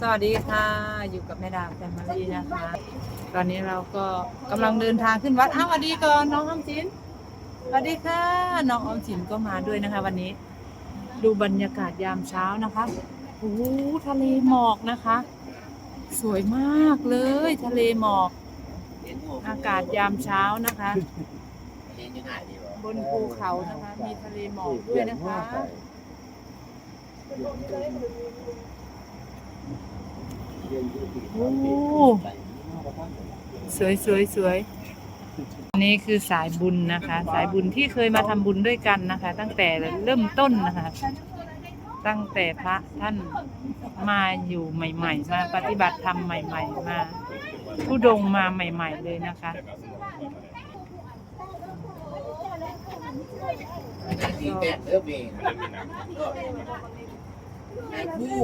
สวัสดีค่ะ อยู่กับแม่ดาแฟมิลี่นะคะ ตอนนี้เราก็กำลังเดินทางขึ้นวัดอ้าวสวัสดีก่อนน้องออมสินสวัสดีค่ะ น้องออมสินก็มาด้วยนะคะ วันนี้ ดูบรรยากาศยามเช้านะคะโอ้โหทะเลหมอกนะคะ สวยมากเลย ทะเลหมอก อากาศยามเช้านะคะ บนภูเขานะคะ มีทะเลหมอกด้วยนะคะ โอ้สวยสวยสวยอันนี้คือสายบุญนะคะ สายบุญที่เคยมาทำบุญด้วยกันนะคะ ตั้งแต่เริ่มต้นนะคะ ตั้งแต่พระท่านมาอยู่ใหม่ ๆ มาปฏิบัติธรรมใหม่ ๆ มาผู้ดงมาใหม่ ๆ เลยนะคะที่แปดเด้อเมย์แม่ผู้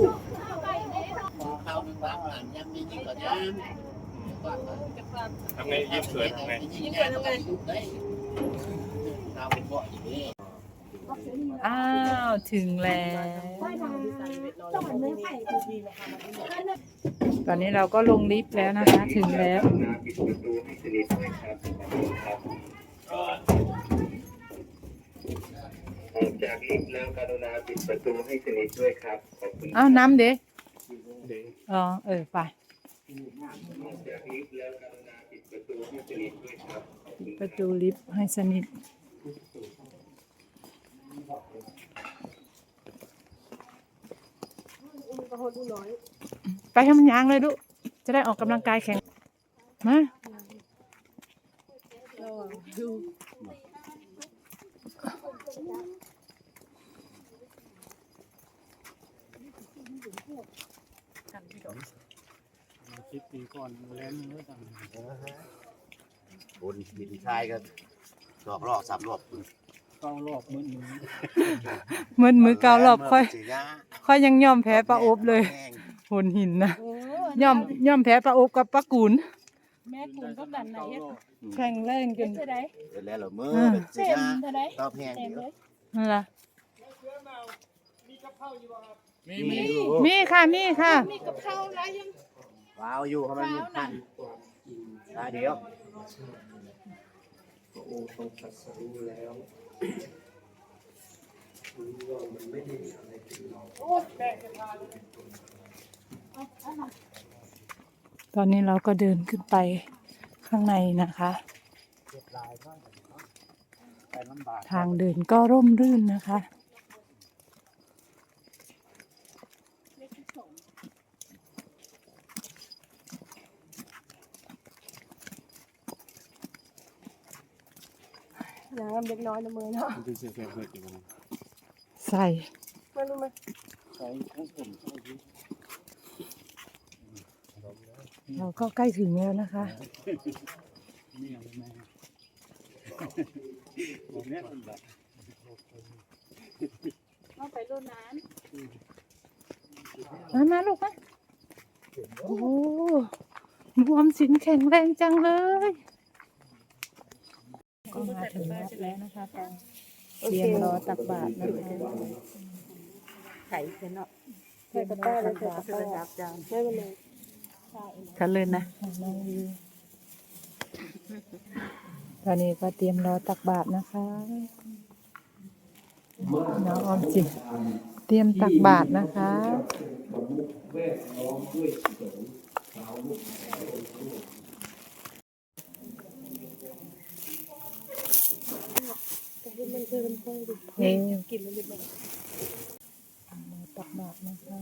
มองเขาหนึ่งบ้างหลังยังมียิ่งกว่าน้ำทำไงยิ้มสวยทำไงยิ่งกว่าทำไงเราเป็นบ่ออย่างนี้อ้าวถึงแล้ว ตอนนี้เราก็ลงลิฟต์แล้วนะคะ ถึงแล้วออกจากลิฟต์แล้วกรุณาปิดประตูให้สนิทด้วยครับขอบคุณอ้าวน้ำเด็ อ๋อเออไปออกจากลิฟต์แล้วกรุณาปิดประตูให้สนิทด้วยครับปิดประตูลิฟต์ให้สนิทไปทำมันยางเลยลูกจะได้ออกกำลังกายแข็งมา ก่อนเล่นเมื่อตังบนดินชายกันดอกรอบสับรอบเก้ารอบมื้อนี้เหมือนมือเการอบค่อยสียาค่อยยังย่อมแพ้ปลาอบเลยหนหินนะย่อมย่อมแพ้ปลาอบกับปลากุนแม่คุณก็กันนะเอ็ดแข่งแรงจนจะได้เสร็จแล้วเหรอเมื่ออ่าสีเต็มยาจะได้ตอบแห้งเต็มเยเลอะยนั่นล่ะมีมีมีค่ะมีค่ะมีกับข้าวอะไรยัง ว้าวอยู่เขามันมีพันตาเดียวตอนนี้เราก็เดินขึ้นไปข้างในนะคะไปลำบากทางเดินก็ร่มรื่นนะคะ น้ำเล็กน้อยนะมือเนาะมันจะเสียเพื่อนอีกนะใส่มารู้ไหมใช้ทั้งผมใช้ที่เราก็ใกล้ถึงแล้วนะคะนี่อะไรแม่ผมเนี้ยลำบากเอาไปรุ่นน้มามาลูกมาโอ้โหรวมสินแข็งแรงจังเลยก็ มาถึงวัดแล้วนะคะเตรียมรอตักบาตรนะคะำไข่เนาะใส่กระเป๋าแล้วใส่กระเป๋าดับจานไม่เป็นไรทะเลยนะตอนนี้ก็เตรียมรอตักบาตรนะคะน้องออมสินเตรียมตักบาตรนะคะ มันเกินไปดิเอ๊ะกินมันเป็นแบบตักบาตรนะคะ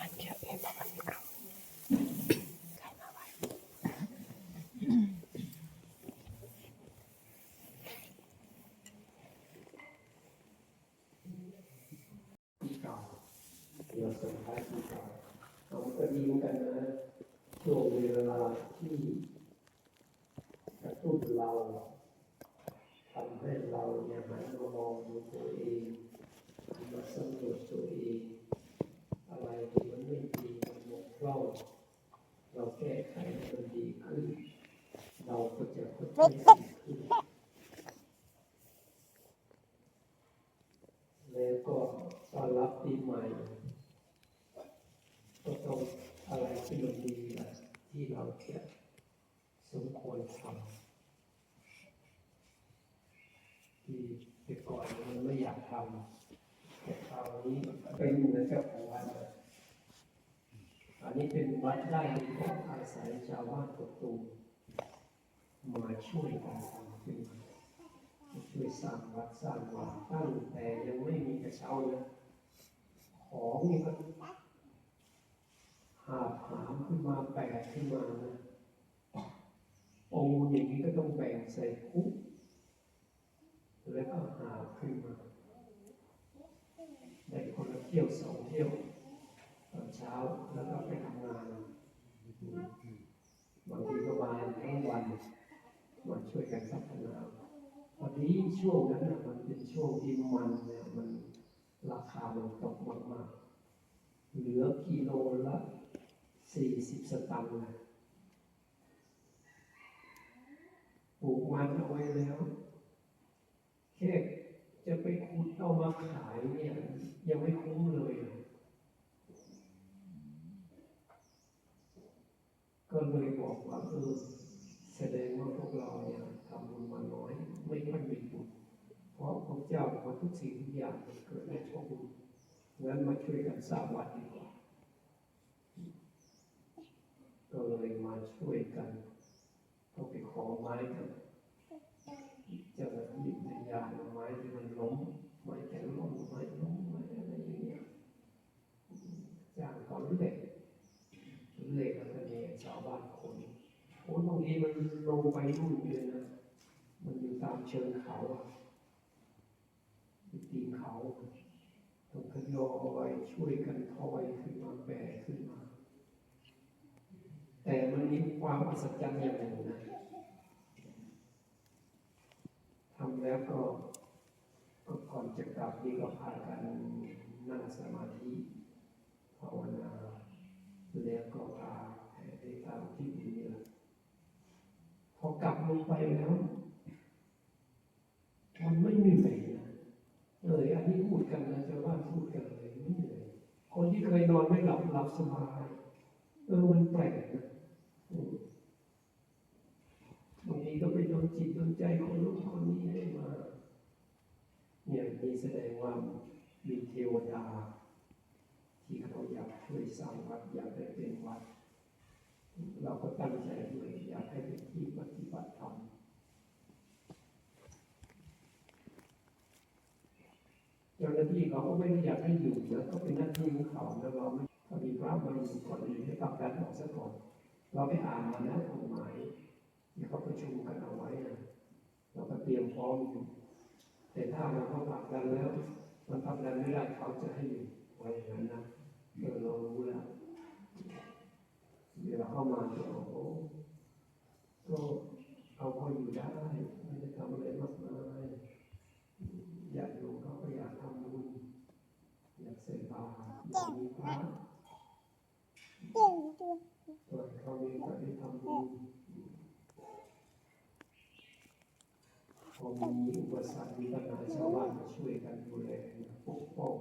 อันเดีเองประมาณนี้เอาใครมาไว้เราก็ดีเหมือนกันนะช่วงเวลาที่กระตุ้นเราทำให้เราเนี่ยหันมามองดูตัวเองมาสำรวจตัวเอง อะไรที่มันไม่ดีมันบกพร่องเราแก้ไขให้มันดีขึ้น เราก็จะพัฒนาขึ้น อนรับปีใหม่ก็ต้องอะไรที่มันดีนะที่เราจะสมควรทำที่ แต่ก่อนมันไม่อยากทำแต่คราวนี้เป็นเหมือนกับของวัดนอันนี้เป็นวัดได้ของอาศัยชาวบ้านกกตูมมาช่วยกันทำขึ้นมาช่วยสร้างวัดสร้างวาตั้งแต่ยังไม่มีกระเช้านะของนี่ก็หาหามขึ้นมาแบกขึ้นมานะปูอย่างนี้ก็ต้องแบ่งใส่คุก แล้วก็หาขึ้นมาได้คนละเที่ยวสองเที่ยวตอนเช้าแล้วก็ไปทำงานบางทีก็มาทั้งวันมาช่วยกันพัฒนาวันนี้ช่วงนั้นน่ะมันเป็นช่วงที่มันเนี่ยมันราคามันตกมากๆเหลือกิโลละสี่สิบสตางค์ปลูกมันเอาไว้แล้ว จะไปขุดเอามาขายเนี่ย ยังไม่คุ้มเลย ก็เลยบอกว่าเออแสดงว่าพวกเราเนี่ยทำบุญมาน้อย ไม่ค่อยมีบุญเพราะพระเจ้าบอกว่าทุกสิ่งทุกอย่างเกิดได้เพราะบุญงั้นมาช่วยกันสร้างวัดดีกว่าก็เลยมาช่วยกันก็ไปขอไม้กับเจ้าหน้าที่ในยามเอาไม้ที่มันมไม้แข็งล้มไม้ลมไม้อะไรอย่างเงี้ยจ้างเขาเรื่อยเรื่อยแล้วก็เนี่ยชาวบ้านคนโอ้ตรงนี้มันลงไปนู่นเลยนะมันอยู่ตามเชิงเขาอะตีนเขาต้องขยอยช่วยกันทอยขึ้นมาแบกขึ้นมา แต่มันมีความอัศจรรย์อย่างหนึ่งนะทำแล้วก็ ก่อนจะกลับนี่ก็พากันนั่งสมาธิภาวนาแล้วก็พาแผ่ไปตามที่ดีนี่แหละพอกลับลงไปแล้วมันไม่เหนื่อยนะเอออันนี้พูดกันนะชาวบ้านพูดกันเลยไม่เหนื่อยคนที่เคยนอนไม่หลับหลับสบายเออมันแปลกนะอืมบางทีก็ไปโดนจิตโดนใจคนนู้นคนนี้ให้มา เนี่ยนี่แสดงว่ามีเทวดา ที่เขาอยากช่วยสร้างวัดอยากได้เป็นวัด เราก็ตั้งใจด้วยอยากให้เป็นที่ปฏิบัติธรรมเจ้าหน้าที่เขาก็ไม่ได้อยากให้อยู่นะก็เป็นหน้าที่ของเขาแล้วเราไม่ถ้ามีพระมาอยู่ก่อนอื่นให้ตัดการออกซะก่อนเราไปอ่านมาแล้วกฎหมายที่เขาประชุมกันเอาไว้นะเราก็เตรียมพร้อมอยู่ แต่ถ้าเราเข้าปากกันแล้ว มันทำกันไม่ได้เขาจะให้อยู่ไว้อย่างนั้นนะเออเรารู้แล้วเวลาเข้ามาก็โอ้โหก็เอาพออยู่ได้ไม่ได้ทำอะไรมากมายอยากอยู่เขาก็อยากทำบุญอยากใส่บาตรอยากมีพระส่วนเขามีก็ได้ทำบุญพอ มีอุปสรรคมีปัญหาชาวบ้านช่วยกันดูแลปกป้อง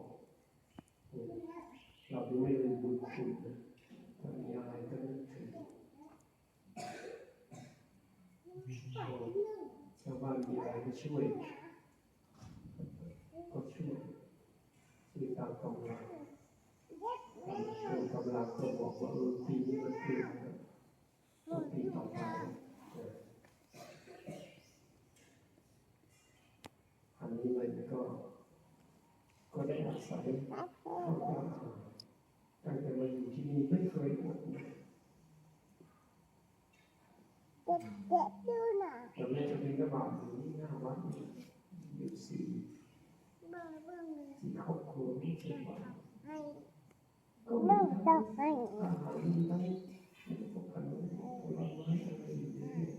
เราไม่ลืมบุญคุณนะถ้ามีอะไรก็นึกถึงชาวบ้านมีอะไรก็ช่วย ก็ช่วยช่วยตามกำลังช่วยกำลังก็บอกว่าเออปีนี้มันเปลี่ยนนะต้องปีต่อไปเอออันนี้มันก็ ก็ได้อา ศัยข้าวปลาอาหารตั้งแต่มาอยู่ที่นี่ไม่เคยอดนะแต่แม่จะเป็นกระบาดอยู่ที่หน้าวัดนี่อยู่สี่สี่ครอบครัวนี่ใช่ไหมก็มีทั้งอาหารมีทั้งพวกขนมผลไม้อะไรอยู่ในนี้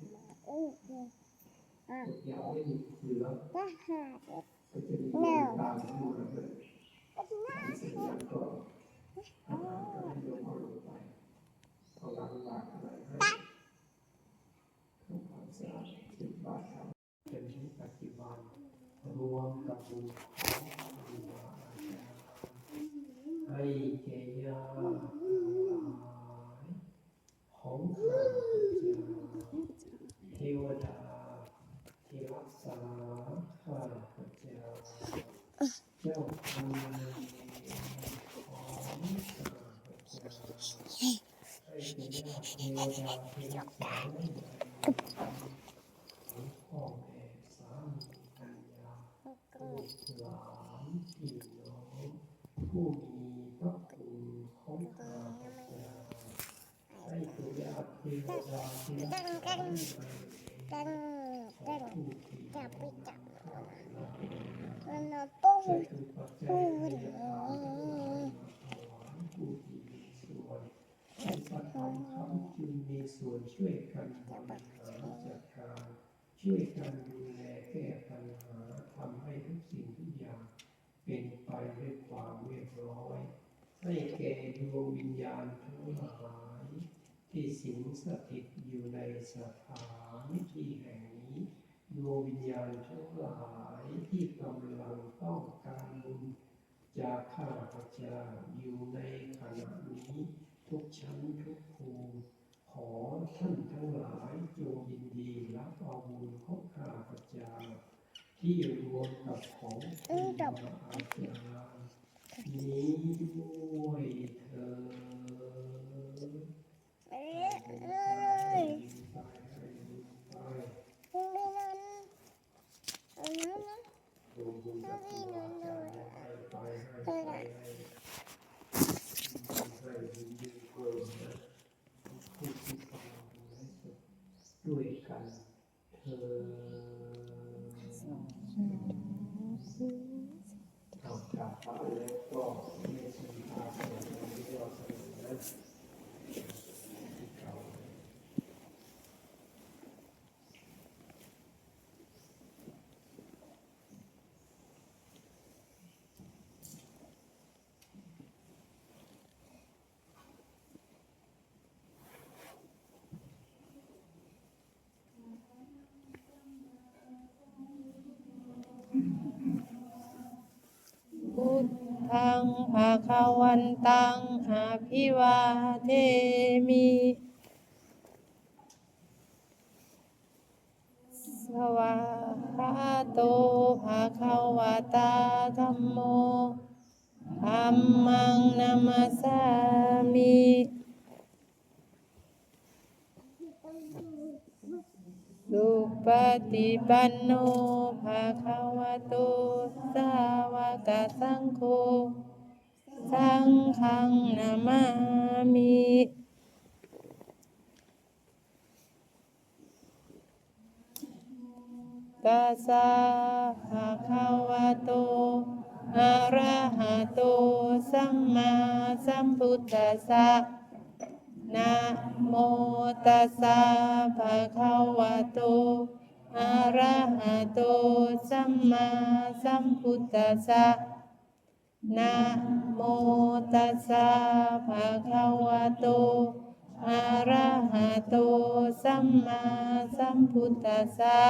อยากให้เหลือก็จะมีเงินตามที่มูลเลยเสร็จแล้วก็อาหารก็ให้โยมเอาลงไปเอาล้างบาตรอะไรให้ทำความสะอาดสิบบาทครับเป็นที่ปฏิบัติรวมกับบุญของบุญวาจาให้แก่ญาติทั้งหลายของข้าพเจ้า เทวดาที่รักษาข้าพเจ้า เจ้ากรรมนายเวรของข้าพเจ้าให้เป็นญาติเทวดาที่รักษาไม่ได้ของพ่อแม่สามีภรรยาลูกหลานพี่น้องผู้มีพระคุณของข้าพเจ้าให้ตัวญาติเทวดาที่รักษาไม่ได้ของผู้ที่จับไปจับมันปูจะถูกปัจจัยที่จะทำผู้ที่มีส่วงวนช่วยกันบริหารจัดการช่วยกันดูแลแก้ปัญหาทำให้ทุกสิ่งทุกอย่างเป็นไปด้วยความเรียบร้อยให้แก่ดวงวิญญาณทั้งหลายที่สิงสถิตอยู่ในสถานที่แห่ง ดวงวิญญาณทั้งหลายที่กำลังต้องการบุญจากข้าพเจ้าอยู่ในขณะนี้ ทุกชั้นทุกภูมิขอท่านทั้งหลายจงยินดีรับเอาบุญของข้าพเจ้าที่รวมกับของคุณมาอาจารย์นี้ด้วยเถิดไปไปไปร วมบุญกับครูบาอาจารย์ให้ไปให้ไปให้ให้ยินดีเพิ่มนะผู้ที่กำลังไลฟ์สดด้วยกันเธอ เอากลับบ้านแล้วก็ไม่ใช่พาเสียงที่เราเสนอนะที่เก่า พุ ทังภาคาวันตังอาภิวาเทมิสวาคาโตภาคาวาตาธัมโมธัมมังนามาสามิสุปฏิปันโนภาคาวโตสาว กสังโฆสังฆังนามามิตัสสะภะคะวะโตอะระหะโตสัมมาสัมพุทธัสสะนะโมตัสสะภะคะวะโตะโตสัมมาสัมพุทธัสสะนะโมตัสสะภะคะวะโตอะระหะโตสัมมาสัมพุทธัสสะ